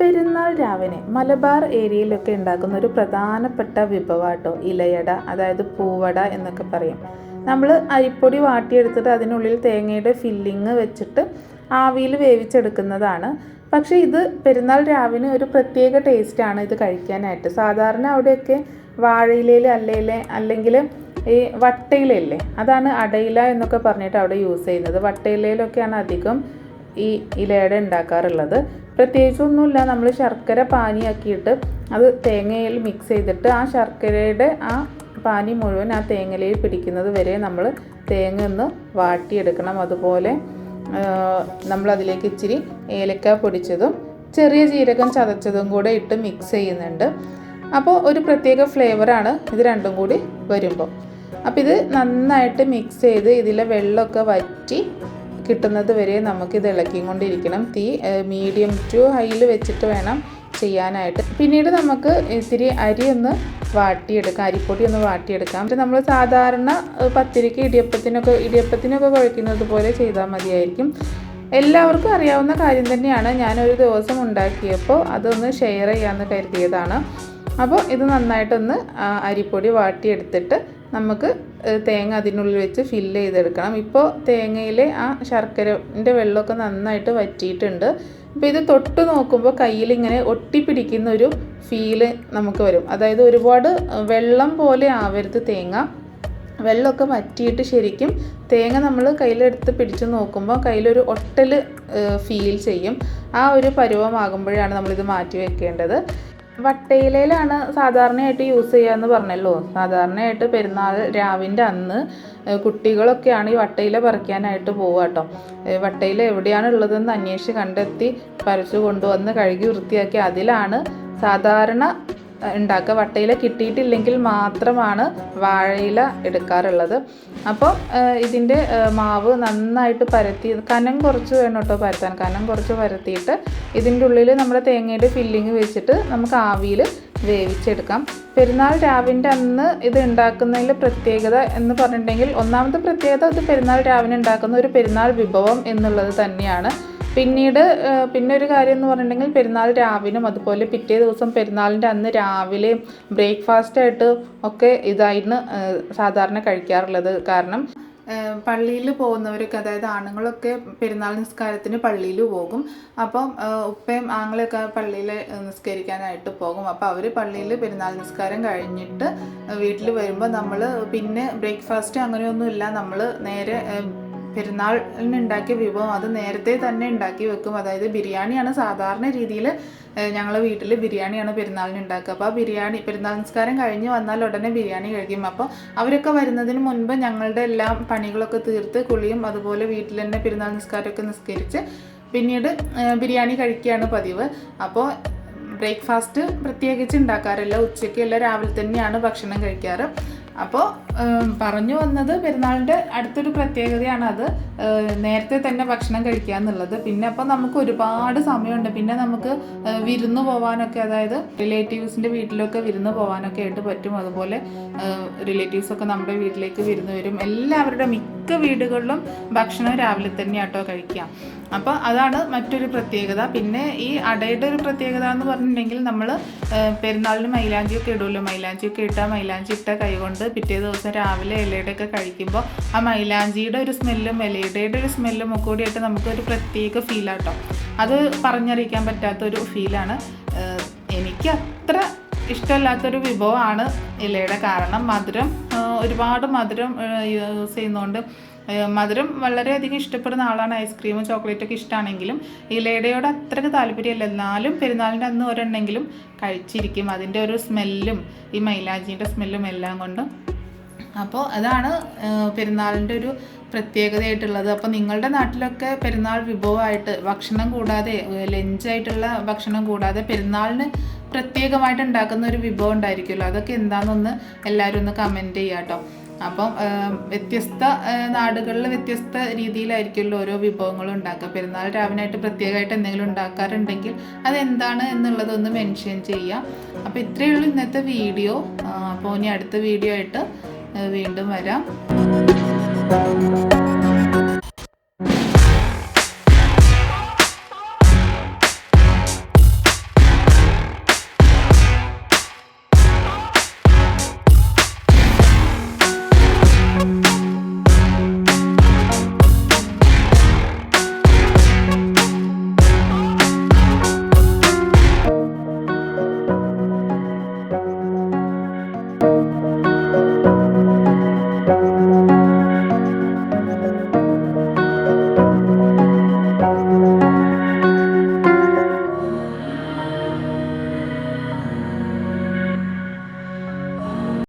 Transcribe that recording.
പെരുന്നാൾ രാവിലെ മലബാർ ഏരിയയിലൊക്കെ ഉണ്ടാക്കുന്ന ഒരു പ്രധാനപ്പെട്ട വിഭവമാട്ടോ ഇലയട അതായത് പൂവട എന്നൊക്കെ പറയും. നമ്മൾ അരിപ്പൊടി വാട്ടിയെടുത്തിട്ട് അതിനുള്ളിൽ തേങ്ങയുടെ ഫില്ലിങ് വെച്ചിട്ട് ആവിയിൽ വേവിച്ചെടുക്കുന്നതാണ്. പക്ഷേ ഇത് പെരുന്നാൾ രാവിലെ ഒരു പ്രത്യേക ടേസ്റ്റാണ് ഇത് കഴിക്കാനായിട്ട്. സാധാരണ അവിടെയൊക്കെ വാഴയിലയിൽ അല്ലയിലെ അല്ലെങ്കിൽ ഈ വട്ടയിലല്ലേ അതാണ് അടയില എന്നൊക്കെ പറഞ്ഞിട്ട് അവിടെ യൂസ് ചെയ്യുന്നത്. വട്ടയിലയിലൊക്കെയാണ് അധികം ഈ ഇലയുടെ ഉണ്ടാക്കാറുള്ളത്. പ്രത്യേകിച്ചൊന്നുമില്ല. നമ്മൾ ശർക്കര പാനിയാക്കിയിട്ട് അത് തേങ്ങയിൽ മിക്സ് ചെയ്തിട്ട് ആ ശർക്കരയുടെ ആ പാനി മുഴുവൻ ആ തേങ്ങയിൽ പിടിക്കുന്നത് വരെ നമ്മൾ തേങ്ങ ഒന്ന് വാട്ടിയെടുക്കണം. അതുപോലെ നമ്മൾ അതിലേക്ക് ഇച്ചിരി ഏലക്ക പൊടിച്ചതും ചെറിയ ജീരകം ചതച്ചതും കൂടെ ഇട്ട് മിക്സ് ചെയ്യുന്നുണ്ട്. അപ്പോൾ ഒരു പ്രത്യേക ഫ്ലേവറാണ് ഇത് രണ്ടും കൂടി വരുമ്പോൾ. അപ്പോൾ ഇത് നന്നായിട്ട് മിക്സ് ചെയ്ത് ഇതിലെ വെള്ളമൊക്കെ വറ്റി കിട്ടുന്നത് വരെ നമുക്കിത് ഇളക്കിക്കൊണ്ടിരിക്കണം. തീ മീഡിയം ടു ഹൈയിൽ വെച്ചിട്ട് വേണം ചെയ്യാനായിട്ട്. പിന്നീട് നമുക്ക് ഇത്തിരി അരി ഒന്ന് വാട്ടിയെടുക്കാം. അരിപ്പൊടി ഒന്ന് വാട്ടിയെടുക്കാം. എന്നിട്ട് നമ്മൾ സാധാരണ പത്തിരിക്ക് ഇടിയപ്പത്തിനൊക്കെ ഇടിയപ്പത്തിനൊക്കെ കുഴക്കുന്നത് പോലെ ചെയ്താൽ മതിയായിരിക്കും. എല്ലാവർക്കും അറിയാവുന്ന കാര്യം തന്നെയാണ്. ഞാനൊരു ദിവസം ഉണ്ടാക്കിയപ്പോൾ അതൊന്ന് ഷെയർ ചെയ്യാമെന്ന് കരുതിയതാണ്. അപ്പോൾ ഇത് നന്നായിട്ടൊന്ന് അരിപ്പൊടി വാട്ടിയെടുത്തിട്ട് നമുക്ക് തേങ്ങ അതിനുള്ളിൽ വെച്ച് ഫില്ല് ചെയ്തെടുക്കണം. ഇപ്പോൾ തേങ്ങയിലെ ആ ശർക്കരന്റെ വെള്ളമൊക്കെ നന്നായിട്ട് വറ്റിയിട്ടുണ്ട്. അപ്പോൾ ഇത് തൊട്ട് നോക്കുമ്പോൾ കയ്യിൽ ഇങ്ങനെ ഒട്ടിപ്പിടിക്കുന്ന ഒരു ഫീൽ നമുക്ക് വരും. അതായത് ഒരുപാട് വെള്ളം പോലെ ആവരുത് തേങ്ങ. വെള്ളമൊക്കെ വറ്റിയിട്ട് ശരിക്കും തേങ്ങ നമ്മൾ കയ്യിലെടുത്ത് പിടിച്ച് നോക്കുമ്പോൾ കയ്യിലൊരു ഒട്ടൽ ഫീൽ ചെയ്യും. ആ ഒരു പരുവമാകുമ്പോഴാണ് നമ്മളിത് മാറ്റി വെക്കേണ്ടത്. വട്ടയിലയിലാണ് സാധാരണയായിട്ട് യൂസ് ചെയ്യാന്ന് പറഞ്ഞല്ലോ. സാധാരണയായിട്ട് പെരുന്നാൾ രാവിന്റെ അന്ന് കുട്ടികളൊക്കെയാണ് ഈ വട്ടയില പറിക്കാനായിട്ട് പോവുക കേട്ടോ. വട്ടയില എവിടെയാണ് ഉള്ളതെന്ന് അന്വേഷിച്ച് കണ്ടെത്തി പറിച്ചു കൊണ്ടുവന്ന് കഴുകി വൃത്തിയാക്കി അതിലാണ് സാധാരണ ഉണ്ടാക്കുക. വട്ടയില കിട്ടിയിട്ടില്ലെങ്കിൽ മാത്രമാണ് വാഴയില എടുക്കാറുള്ളത്. അപ്പോൾ ഇതിന്റെ മാവ് നന്നായിട്ട് പരത്തി കനം കുറച്ച് വേണം കേട്ടോ പരത്താൻ. കനം കുറച്ച് പരത്തിയിട്ട് ഇതിന്റെ ഉള്ളിൽ നമ്മുടെ തേങ്ങയുടെ ഫില്ലിങ് വെച്ചിട്ട് നമുക്ക് ആവിയിൽ വേവിച്ചെടുക്കാം. പെരുന്നാൾ രാവിന്റെ അന്ന് ഇത് ഉണ്ടാക്കുന്നതിൽ പ്രത്യേകത എന്ന് പറഞ്ഞിട്ടുണ്ടെങ്കിൽ ഒന്നാമത്തെ പ്രത്യേകത ഇത് പെരുന്നാൾ രാവിനെ ഉണ്ടാക്കുന്ന ഒരു പെരുന്നാൾ വിഭവം എന്നുള്ളത് തന്നെയാണ്. പിന്നീട് പിന്നെ ഒരു കാര്യം എന്ന് പറഞ്ഞിട്ടുണ്ടെങ്കിൽ പെരുന്നാൾ രാവിലും അതുപോലെ പിറ്റേ ദിവസം പെരുന്നാളിന്റെ അന്ന് രാവിലെ ബ്രേക്ക്ഫാസ്റ്റായിട്ട് ഒക്കെ ഇതായിരുന്നു സാധാരണ കഴിക്കാറുള്ളത്. കാരണം പള്ളിയിൽ പോകുന്നവരൊക്കെ അതായത് ആണുങ്ങളൊക്കെ പെരുന്നാൾ നിസ്കാരത്തിന് പള്ളിയിൽ പോകും. അപ്പം ഉപ്പയും ആങ്ങളൊക്കെ പള്ളിയിൽ നിസ്കരിക്കാനായിട്ട് പോകും. അപ്പോൾ അവർ പള്ളിയിൽ പെരുന്നാൾ നിസ്കാരം കഴിഞ്ഞിട്ട് വീട്ടിൽ വരുമ്പോൾ നമ്മൾ പിന്നെ ബ്രേക്ക്ഫാസ്റ്റ് അങ്ങനെയൊന്നുമില്ല. നമ്മൾ നേരെ ഏഹ്, പെരുന്നാളിന് ഉണ്ടാക്കിയ വിഭവം അത് നേരത്തെ തന്നെ ഉണ്ടാക്കി വെക്കും. അതായത് ബിരിയാണിയാണ് സാധാരണ രീതിയിൽ ഞങ്ങൾ വീട്ടിൽ ബിരിയാണിയാണ് പെരുന്നാളിന് ഉണ്ടാക്കുക. അപ്പോൾ ആ ബിരിയാണി പെരുന്നാൾ നിസ്കാരം കഴിഞ്ഞ് വന്നാൽ ഉടനെ ബിരിയാണി കഴിക്കും. അപ്പോൾ അവരൊക്കെ വരുന്നതിന് മുൻപ് ഞങ്ങളുടെ എല്ലാം പണികളൊക്കെ തീർത്ത് കുളിയും അതുപോലെ വീട്ടിൽ തന്നെ പെരുന്നാൾ നിസ്കാരമൊക്കെ നിസ്കരിച്ച് പിന്നീട് ബിരിയാണി കഴിക്കുകയാണ് പതിവ്. അപ്പോൾ ബ്രേക്ക്ഫാസ്റ്റ് പ്രത്യേകിച്ച് ഉണ്ടാക്കാറില്ല. ഉച്ചയ്ക്ക് എല്ലാം രാവിലെ തന്നെയാണ് ഭക്ഷണം കഴിക്കാറ്. അപ്പോൾ പറഞ്ഞു വന്നത് പെരുന്നാളിന്റെ അടുത്തൊരു പ്രത്യേകതയാണ് അത്. നേരത്തെ തന്നെ ഭക്ഷണം കഴിക്കുക എന്നുള്ളത്. പിന്നെ അപ്പോൾ നമുക്ക് ഒരുപാട് സമയമുണ്ട്. പിന്നെ നമുക്ക് വിരുന്ന് പോകാനൊക്കെ അതായത് റിലേറ്റീവ്സിന്റെ വീട്ടിലൊക്കെ വിരുന്ന് പോകാനൊക്കെ ആയിട്ട് പറ്റും. അതുപോലെ റിലേറ്റീവ്സൊക്കെ നമ്മുടെ വീട്ടിലേക്ക് വിരുന്ന് വരും. എല്ലാവരുടെ മിക്ക വീടുകളിലും ഭക്ഷണം രാവിലെ തന്നെ ആട്ടോ കഴിക്കുക. അപ്പോൾ അതാണ് മറ്റൊരു പ്രത്യേകത. പിന്നെ ഈ അടയുടെ ഒരു പ്രത്യേകത എന്ന് പറഞ്ഞിട്ടുണ്ടെങ്കിൽ നമ്മൾ പെരുന്നാളിന് മൈലാഞ്ചിയൊക്കെ ഇടുമല്ലോ മൈലാഞ്ചിയൊക്കെ ഇട്ടാൽ മൈലാഞ്ചി ഇട്ട കൈകൊണ്ട് പിറ്റേ ദിവസം രാവിലെ ഇലയുടെ ഒക്കെ കഴിക്കുമ്പോൾ ആ മൈലാഞ്ചിയുടെ ഒരു സ്മെല്ലും ഇലയുടെ ഒരു സ്മെല്ലും ഒക്കെ കൂടിയായിട്ട് നമുക്കൊരു പ്രത്യേക ഫീലാട്ടോ അത് പറഞ്ഞറിയിക്കാൻ പറ്റാത്തൊരു ഫീലാണ് എനിക്ക് അത്ര ഇഷ്ടമല്ലാത്തൊരു വിഭവമാണ് ഇലയുടെ കാരണം. മധുരം ഒരുപാട് മധുരം യൂസ് ചെയ്യുന്നതുകൊണ്ട് മധുരം വളരെയധികം ഇഷ്ടപ്പെടുന്ന ആളാണ് ഐസ്ക്രീമും ചോക്ലേറ്റൊക്കെ ഇഷ്ടമാണെങ്കിലും ഇലയുടെയോട് അത്രയ്ക്ക് താല്പര്യമില്ല. എന്നാലും പെരുന്നാളിന്റെ അന്ന് ഒരെണ്ണെങ്കിലും കഴിച്ചിരിക്കും. അതിന്റെ ഒരു സ്മെല്ലും ഈ മൈലാഞ്ചിന്റെ സ്മെല്ലും എല്ലാം കൊണ്ടും. അപ്പോൾ അതാണ് പെരുന്നാളിന്റെ ഒരു പ്രത്യേകതയായിട്ടുള്ളത്. അപ്പോൾ നിങ്ങളുടെ നാട്ടിലൊക്കെ പെരുന്നാൾ വിഭവമായിട്ട് ഭക്ഷണം കൂടാതെ ലഞ്ചായിട്ടുള്ള ഭക്ഷണം കൂടാതെ പെരുന്നാളിന് പ്രത്യേകമായിട്ട് ഉണ്ടാക്കുന്ന ഒരു വിഭവം ഉണ്ടായിരിക്കുമല്ലോ. അതൊക്കെ എന്താണെന്നൊന്ന് എല്ലാവരും ഒന്ന് കമന്റ് ചെയ്യാം കേട്ടോ. അപ്പം വ്യത്യസ്ത നാടുകളിൽ വ്യത്യസ്ത രീതിയിലായിരിക്കുമല്ലോ ഓരോ വിഭവങ്ങളും ഉണ്ടാക്കുക. പെരുന്നാൾ രാവിനായിട്ട് പ്രത്യേകമായിട്ട് എന്തെങ്കിലും ഉണ്ടാക്കാറുണ്ടെങ്കിൽ അതെന്താണ് എന്നുള്ളതൊന്ന് മെൻഷൻ ചെയ്യാം അപ്പോൾ ഇത്രയേ ഉള്ളൂ ഇന്നത്തെ വീഡിയോ. അപ്പോൾ ഇനി അടുത്ത വീഡിയോ ആയിട്ട് വീണ്ടും വരാം.